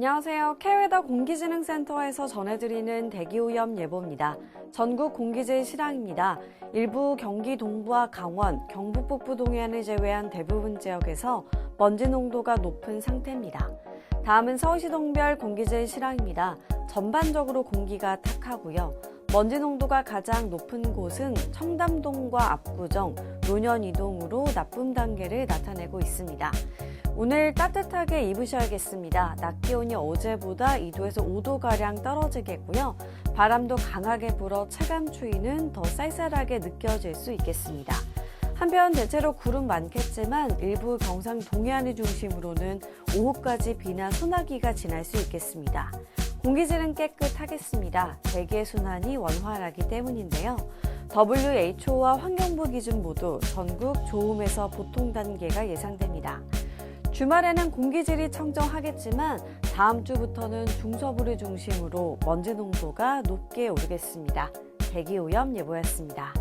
안녕하세요. 캐웨더 공기진흥센터에서 전해드리는 대기오염 예보입니다. 전국 공기질 실황입니다. 일부 경기 동부와 강원, 경북 북부 동해안을 제외한 대부분 지역에서 먼지 농도가 높은 상태입니다. 다음은 서울시 동별 공기질 실황입니다. 전반적으로 공기가 탁하고요. 먼지 농도가 가장 높은 곳은 청담동과 압구정, 논현이동으로 나쁨 단계를 나타내고 있습니다. 오늘 따뜻하게 입으셔야겠습니다. 낮 기온이 어제보다 2도에서 5도가량 떨어지겠고요. 바람도 강하게 불어 체감 추위는 더 쌀쌀하게 느껴질 수 있겠습니다. 한편 대체로 구름 많겠지만 일부 경상 동해안을 중심으로는 오후까지 비나 소나기가 지날 수 있겠습니다. 공기질은 깨끗하겠습니다. 대기의 순환이 원활하기 때문인데요. WHO와 환경부 기준 모두 전국 좋음에서 보통 단계가 예상됩니다. 주말에는 공기질이 청정하겠지만 다음 주부터는 중서부를 중심으로 먼지 농도가 높게 오르겠습니다. 대기 오염 예보였습니다.